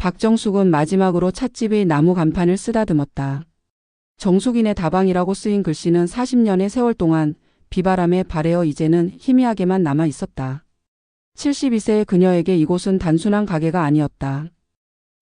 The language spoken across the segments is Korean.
박정숙은 마지막으로 찻집의 나무 간판을 쓰다듬었다. 정숙인의 다방이라고 쓰인 글씨는 40년의 세월 동안 비바람에 발해어 이제는 희미하게만 남아 있었다. 72세의 그녀에게 이곳은 단순한 가게가 아니었다.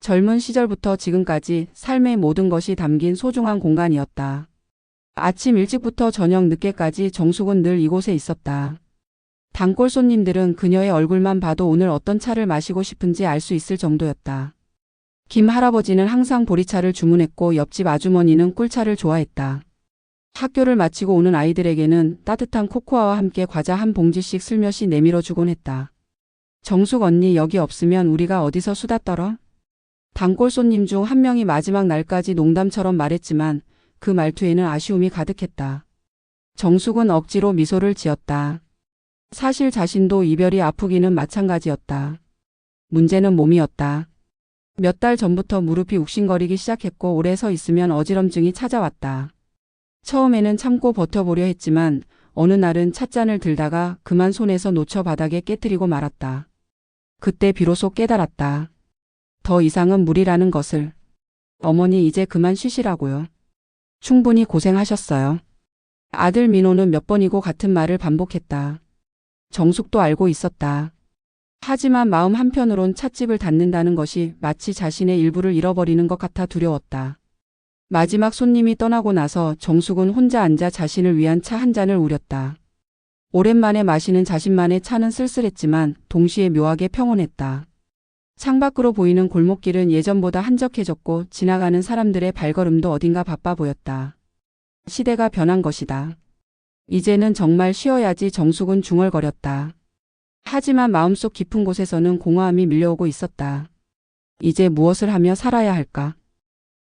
젊은 시절부터 지금까지 삶의 모든 것이 담긴 소중한 공간이었다. 아침 일찍부터 저녁 늦게까지 정숙은 늘 이곳에 있었다. 단골 손님들은 그녀의 얼굴만 봐도 오늘 어떤 차를 마시고 싶은지 알 수 있을 정도였다. 김 할아버지는 항상 보리차를 주문했고 옆집 아주머니는 꿀차를 좋아했다. 학교를 마치고 오는 아이들에게는 따뜻한 코코아와 함께 과자 한 봉지씩 슬며시 내밀어 주곤 했다. 정숙 언니 여기 없으면 우리가 어디서 수다 떨어? 단골 손님 중 한 명이 마지막 날까지 농담처럼 말했지만 그 말투에는 아쉬움이 가득했다. 정숙은 억지로 미소를 지었다. 사실 자신도 이별이 아프기는 마찬가지였다. 문제는 몸이었다. 몇 달 전부터 무릎이 욱신거리기 시작했고 오래 서 있으면 어지럼증이 찾아왔다. 처음에는 참고 버텨보려 했지만 어느 날은 찻잔을 들다가 그만 손에서 놓쳐 바닥에 깨뜨리고 말았다. 그때 비로소 깨달았다. 더 이상은 무리라는 것을. 어머니 이제 그만 쉬시라고요. 충분히 고생하셨어요. 아들 민호는 몇 번이고 같은 말을 반복했다. 정숙도 알고 있었다. 하지만 마음 한편으론 찻집을 닫는다는 것이 마치 자신의 일부를 잃어버리는 것 같아 두려웠다. 마지막 손님이 떠나고 나서 정숙은 혼자 앉아 자신을 위한 차 한 잔을 우렸다. 오랜만에 마시는 자신만의 차는 쓸쓸했지만 동시에 묘하게 평온했다. 창밖으로 보이는 골목길은 예전보다 한적해졌고 지나가는 사람들의 발걸음도 어딘가 바빠 보였다. 시대가 변한 것이다. 이제는 정말 쉬어야지 정숙은 중얼거렸다. 하지만 마음속 깊은 곳에서는 공허함이 밀려오고 있었다. 이제 무엇을 하며 살아야 할까?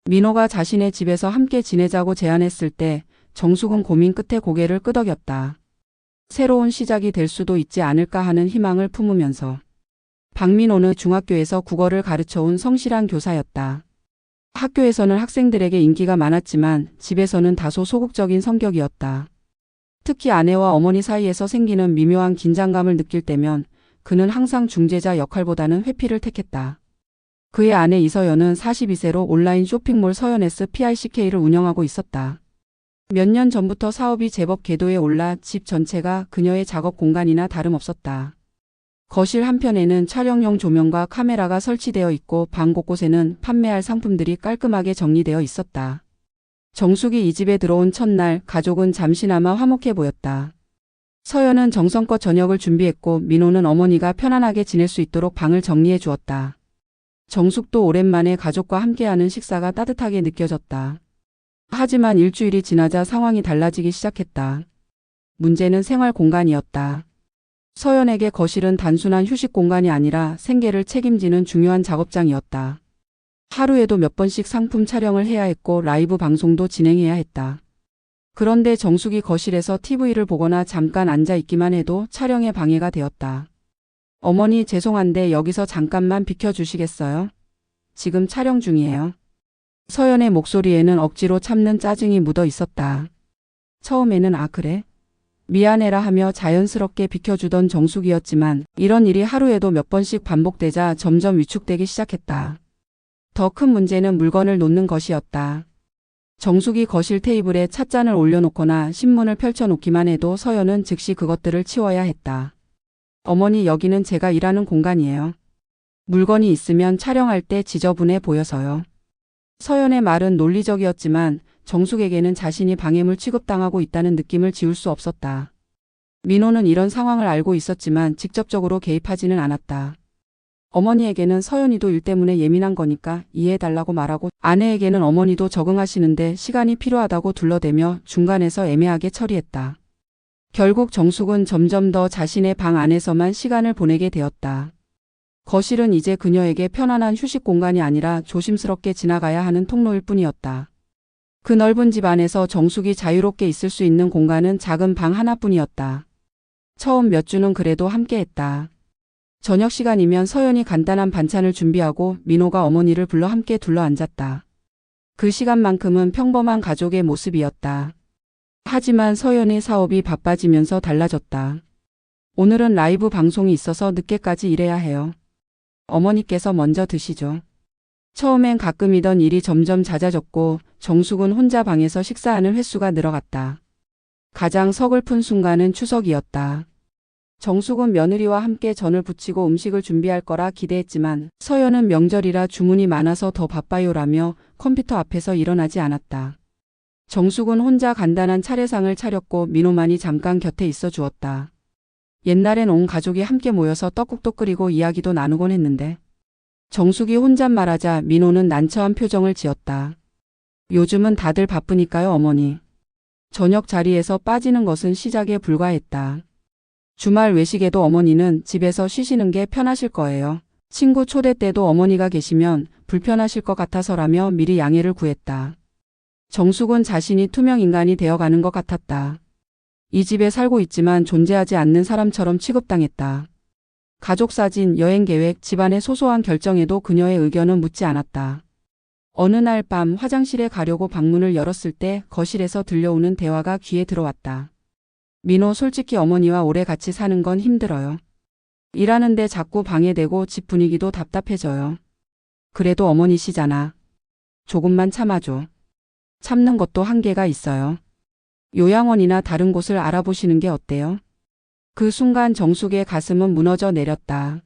민호가 자신의 집에서 함께 지내자고 제안했을 때 정숙은 고민 끝에 고개를 끄덕였다. 새로운 시작이 될 수도 있지 않을까 하는 희망을 품으면서. 박민호는 중학교에서 국어를 가르쳐온 성실한 교사였다. 학교에서는 학생들에게 인기가 많았지만 집에서는 다소 소극적인 성격이었다. 특히 아내와 어머니 사이에서 생기는 미묘한 긴장감을 느낄 때면 그는 항상 중재자 역할보다는 회피를 택했다. 그의 아내 이서연은 42세로 온라인 쇼핑몰 서연S PICK를 운영하고 있었다. 몇 년 전부터 사업이 제법 궤도에 올라 집 전체가 그녀의 작업 공간이나 다름없었다. 거실 한편에는 촬영용 조명과 카메라가 설치되어 있고 방 곳곳에는 판매할 상품들이 깔끔하게 정리되어 있었다. 정숙이 이 집에 들어온 첫날 가족은 잠시나마 화목해 보였다. 서연은 정성껏 저녁을 준비했고 민호는 어머니가 편안하게 지낼 수 있도록 방을 정리해 주었다. 정숙도 오랜만에 가족과 함께하는 식사가 따뜻하게 느껴졌다. 하지만 일주일이 지나자 상황이 달라지기 시작했다. 문제는 생활 공간이었다. 서연에게 거실은 단순한 휴식 공간이 아니라 생계를 책임지는 중요한 작업장이었다. 하루에도 몇 번씩 상품 촬영을 해야 했고 라이브 방송도 진행해야 했다. 그런데 정숙이 거실에서 TV를 보거나 잠깐 앉아 있기만 해도 촬영에 방해가 되었다. 어머니 죄송한데 여기서 잠깐만 비켜주시겠어요? 지금 촬영 중이에요. 서연의 목소리에는 억지로 참는 짜증이 묻어 있었다. 처음에는 아 그래? 미안해라 하며 자연스럽게 비켜주던 정숙이었지만 이런 일이 하루에도 몇 번씩 반복되자 점점 위축되기 시작했다. 더 큰 문제는 물건을 놓는 것이었다. 정숙이 거실 테이블에 찻잔을 올려놓거나 신문을 펼쳐놓기만 해도 서연은 즉시 그것들을 치워야 했다. 어머니 여기는 제가 일하는 공간이에요. 물건이 있으면 촬영할 때 지저분해 보여서요. 서연의 말은 논리적이었지만 정숙에게는 자신이 방해물 취급당하고 있다는 느낌을 지울 수 없었다. 민호는 이런 상황을 알고 있었지만 직접적으로 개입하지는 않았다. 어머니에게는 서연이도 일 때문에 예민한 거니까 이해해달라고 말하고 아내에게는 어머니도 적응하시는데 시간이 필요하다고 둘러대며 중간에서 애매하게 처리했다. 결국 정숙은 점점 더 자신의 방 안에서만 시간을 보내게 되었다. 거실은 이제 그녀에게 편안한 휴식 공간이 아니라 조심스럽게 지나가야 하는 통로일 뿐이었다. 그 넓은 집 안에서 정숙이 자유롭게 있을 수 있는 공간은 작은 방 하나뿐이었다. 처음 몇 주는 그래도 함께했다. 저녁 시간이면 서연이 간단한 반찬을 준비하고 민호가 어머니를 불러 함께 둘러앉았다. 그 시간만큼은 평범한 가족의 모습이었다. 하지만 서연의 사업이 바빠지면서 달라졌다. 오늘은 라이브 방송이 있어서 늦게까지 일해야 해요. 어머니께서 먼저 드시죠. 처음엔 가끔이던 일이 점점 잦아졌고 정숙은 혼자 방에서 식사하는 횟수가 늘어갔다. 가장 서글픈 순간은 추석이었다. 정숙은 며느리와 함께 전을 부치고 음식을 준비할 거라 기대했지만 서연은 명절이라 주문이 많아서 더 바빠요라며 컴퓨터 앞에서 일어나지 않았다. 정숙은 혼자 간단한 차례상을 차렸고 민호만이 잠깐 곁에 있어 주었다. 옛날엔 온 가족이 함께 모여서 떡국도 끓이고 이야기도 나누곤 했는데 정숙이 혼잣말하자 민호는 난처한 표정을 지었다. 요즘은 다들 바쁘니까요, 어머니. 저녁 자리에서 빠지는 것은 시작에 불과했다. 주말 외식에도 어머니는 집에서 쉬시는 게 편하실 거예요. 친구 초대 때도 어머니가 계시면 불편하실 것 같아서라며 미리 양해를 구했다. 정숙은 자신이 투명 인간이 되어가는 것 같았다. 이 집에 살고 있지만 존재하지 않는 사람처럼 취급당했다. 가족 사진, 여행 계획, 집안의 소소한 결정에도 그녀의 의견은 묻지 않았다. 어느 날 밤 화장실에 가려고 방문을 열었을 때 거실에서 들려오는 대화가 귀에 들어왔다. 민호 솔직히 어머니와 오래 같이 사는 건 힘들어요. 일하는데 자꾸 방해되고 집 분위기도 답답해져요. 그래도 어머니시잖아. 조금만 참아줘. 참는 것도 한계가 있어요. 요양원이나 다른 곳을 알아보시는 게 어때요? 그 순간 정숙의 가슴은 무너져 내렸다.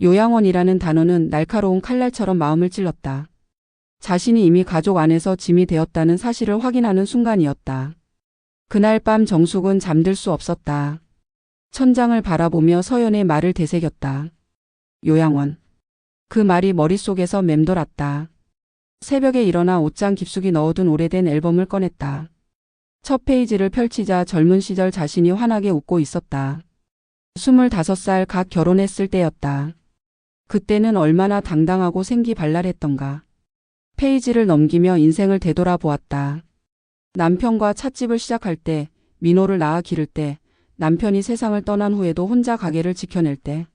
요양원이라는 단어는 날카로운 칼날처럼 마음을 찔렀다. 자신이 이미 가족 안에서 짐이 되었다는 사실을 확인하는 순간이었다. 그날 밤 정숙은 잠들 수 없었다. 천장을 바라보며 서연의 말을 되새겼다. 요양원. 그 말이 머릿속에서 맴돌았다. 새벽에 일어나 옷장 깊숙이 넣어둔 오래된 앨범을 꺼냈다. 첫 페이지를 펼치자 젊은 시절 자신이 환하게 웃고 있었다. 25살 각 결혼했을 때였다. 그때는 얼마나 당당하고 생기 발랄했던가. 페이지를 넘기며 인생을 되돌아보았다. 남편과 찻집을 시작할 때, 민호를 낳아 기를 때, 남편이 세상을 떠난 후에도 혼자 가게를 지켜낼 때,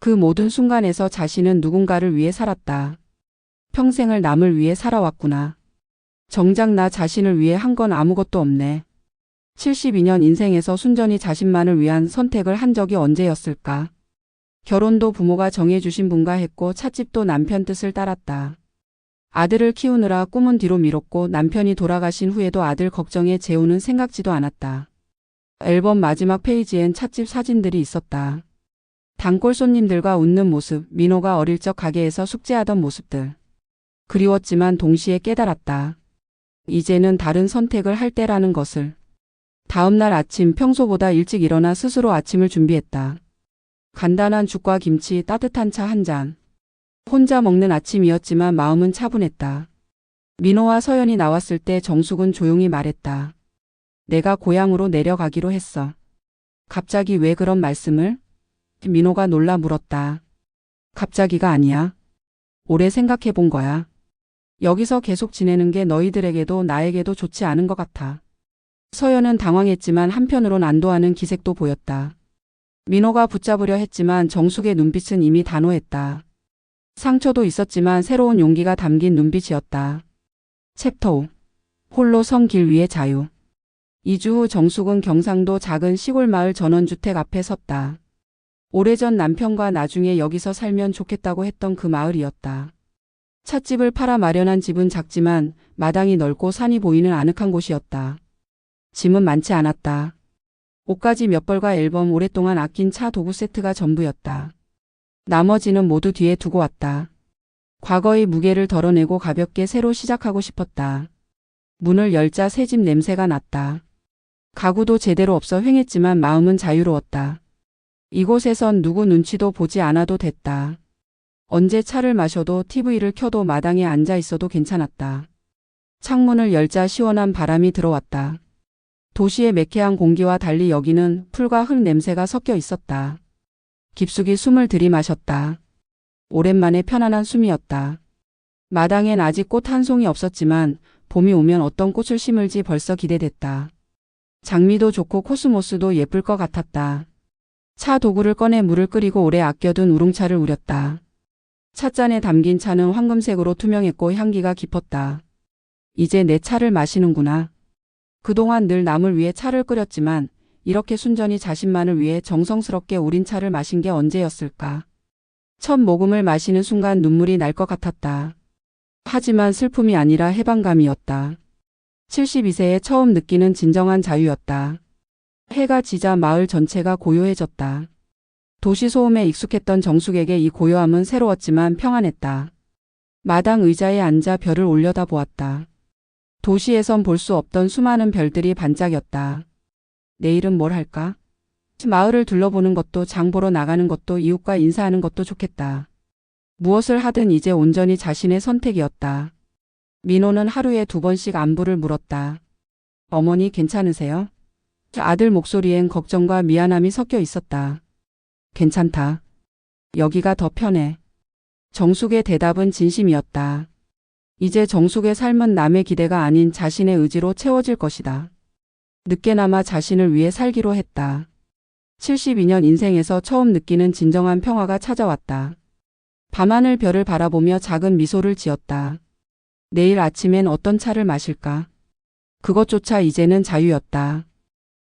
그 모든 순간에서 자신은 누군가를 위해 살았다. 평생을 남을 위해 살아왔구나. 정작 나 자신을 위해 한 건 아무것도 없네. 72년 인생에서 순전히 자신만을 위한 선택을 한 적이 언제였을까? 결혼도 부모가 정해주신 분과 했고 찻집도 남편 뜻을 따랐다. 아들을 키우느라 꿈은 뒤로 미뤘고 남편이 돌아가신 후에도 아들 걱정에 재우는 생각지도 않았다. 앨범 마지막 페이지엔 찻집 사진들이 있었다. 단골 손님들과 웃는 모습, 민호가 어릴 적 가게에서 숙제하던 모습들. 그리웠지만 동시에 깨달았다. 이제는 다른 선택을 할 때라는 것을. 다음날 아침 평소보다 일찍 일어나 스스로 아침을 준비했다. 간단한 죽과 김치, 따뜻한 차 한 잔. 혼자 먹는 아침이었지만 마음은 차분했다. 민호와 서연이 나왔을 때 정숙은 조용히 말했다. 내가 고향으로 내려가기로 했어. 갑자기 왜 그런 말씀을? 민호가 놀라 물었다. 갑자기가 아니야. 오래 생각해 본 거야. 여기서 계속 지내는 게 너희들에게도 나에게도 좋지 않은 것 같아. 서연은 당황했지만 한편으론 안도하는 기색도 보였다. 민호가 붙잡으려 했지만 정숙의 눈빛은 이미 단호했다. 상처도 있었지만 새로운 용기가 담긴 눈빛이었다. 챕터 5. 홀로 선길 위의 자유. 2주 후 정숙은 경상도 작은 시골 마을 전원주택 앞에 섰다. 오래전 남편과 나중에 여기서 살면 좋겠다고 했던 그 마을이었다. 찻집을 팔아 마련한 집은 작지만 마당이 넓고 산이 보이는 아늑한 곳이었다. 짐은 많지 않았다. 옷가지 몇 벌과 앨범 오랫동안 아낀 차 도구 세트가 전부였다. 나머지는 모두 뒤에 두고 왔다. 과거의 무게를 덜어내고 가볍게 새로 시작하고 싶었다. 문을 열자 새집 냄새가 났다. 가구도 제대로 없어 횡했지만 마음은 자유로웠다. 이곳에선 누구 눈치도 보지 않아도 됐다. 언제 차를 마셔도 TV를 켜도 마당에 앉아 있어도 괜찮았다. 창문을 열자 시원한 바람이 들어왔다. 도시의 매캐한 공기와 달리 여기는 풀과 흙 냄새가 섞여 있었다. 깊숙이 숨을 들이마셨다. 오랜만에 편안한 숨이었다. 마당엔 아직 꽃 한 송이 없었지만 봄이 오면 어떤 꽃을 심을지 벌써 기대됐다. 장미도 좋고 코스모스도 예쁠 것 같았다. 차 도구를 꺼내 물을 끓이고 오래 아껴둔 우롱차를 우렸다. 찻잔에 담긴 차는 황금색으로 투명했고 향기가 깊었다. 이제 내 차를 마시는구나. 그동안 늘 남을 위해 차를 끓였지만 이렇게 순전히 자신만을 위해 정성스럽게 우린 차를 마신 게 언제였을까. 첫 모금을 마시는 순간 눈물이 날 것 같았다. 하지만 슬픔이 아니라 해방감이었다. 72세에 처음 느끼는 진정한 자유였다. 해가 지자 마을 전체가 고요해졌다. 도시 소음에 익숙했던 정숙에게 이 고요함은 새로웠지만 평안했다. 마당 의자에 앉아 별을 올려다 보았다. 도시에선 볼 수 없던 수많은 별들이 반짝였다. 내일은 뭘 할까? 마을을 둘러보는 것도 장 보러 나가는 것도 이웃과 인사하는 것도 좋겠다. 무엇을 하든 이제 온전히 자신의 선택이었다. 민호는 하루에 두 번씩 안부를 물었다. 어머니 괜찮으세요? 아들 목소리엔 걱정과 미안함이 섞여 있었다. 괜찮다. 여기가 더 편해. 정숙의 대답은 진심이었다. 이제 정숙의 삶은 남의 기대가 아닌 자신의 의지로 채워질 것이다. 늦게나마 자신을 위해 살기로 했다. 72년 인생에서 처음 느끼는 진정한 평화가 찾아왔다. 밤하늘 별을 바라보며 작은 미소를 지었다. 내일 아침엔 어떤 차를 마실까? 그것조차 이제는 자유였다.